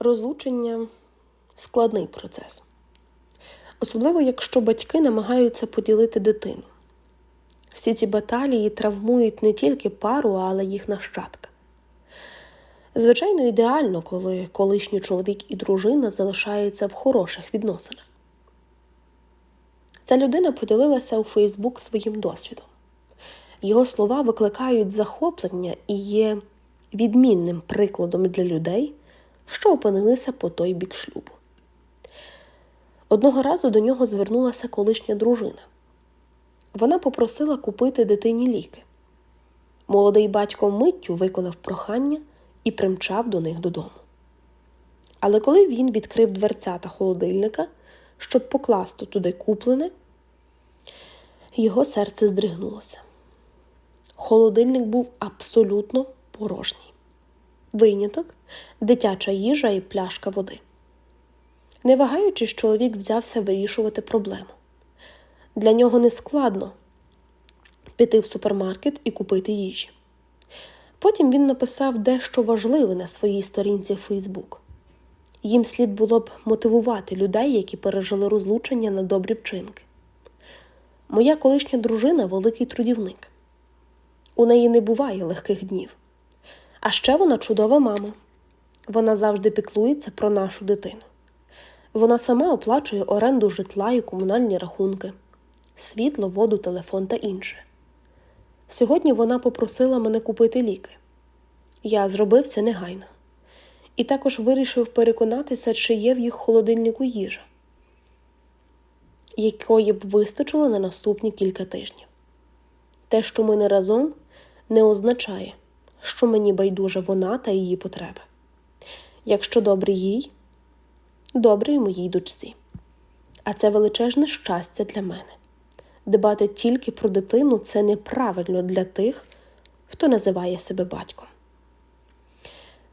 Розлучення складний процес. Особливо, якщо батьки намагаються поділити дитину. Всі ці баталії травмують не тільки пару, але їх нащадка. Звичайно, ідеально, коли колишній чоловік і дружина залишаються в хороших відносинах. Ця людина поділилася у Фейсбук своїм досвідом. Його слова викликають захоплення і є відмінним прикладом для людей, що опинилися по той бік шлюбу. Одного разу до нього звернулася колишня дружина. Вона попросила купити дитині ліки. Молодий батько миттю виконав прохання і примчав до них додому. Але коли він відкрив дверцята холодильника, щоб покласти туди куплене, його серце здригнулося. Холодильник був абсолютно порожній. Виняток, дитяча їжа і пляшка води. Не вагаючись, чоловік взявся вирішувати проблему. Для нього не складно піти в супермаркет і купити їжі. Потім він написав дещо важливе на своїй сторінці Фейсбук. Їм слід було б мотивувати людей, які пережили розлучення на добрі вчинки. Моя колишня дружина великий трудівник. У неї не буває легких днів. А ще вона чудова мама. Вона завжди піклується про нашу дитину. Вона сама оплачує оренду житла і комунальні рахунки, світло, воду, телефон та інше. Сьогодні вона попросила мене купити ліки. Я зробив це негайно. І також вирішив переконатися, чи є в їх холодильнику їжа, якої б вистачило на наступні кілька тижнів. Те, що ми не разом, не означає, що мені байдуже вона та її потреби. Якщо добре їй, добре й моїй дочці. А це величезне щастя для мене. Дбати тільки про дитину це неправильно для тих, хто називає себе батьком.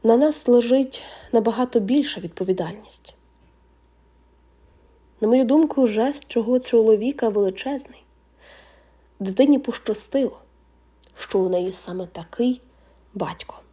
На нас лежить набагато більша відповідальність. На мою думку, жест чого чоловіка величезний. Дитині пощастило, що у неї саме такий батько.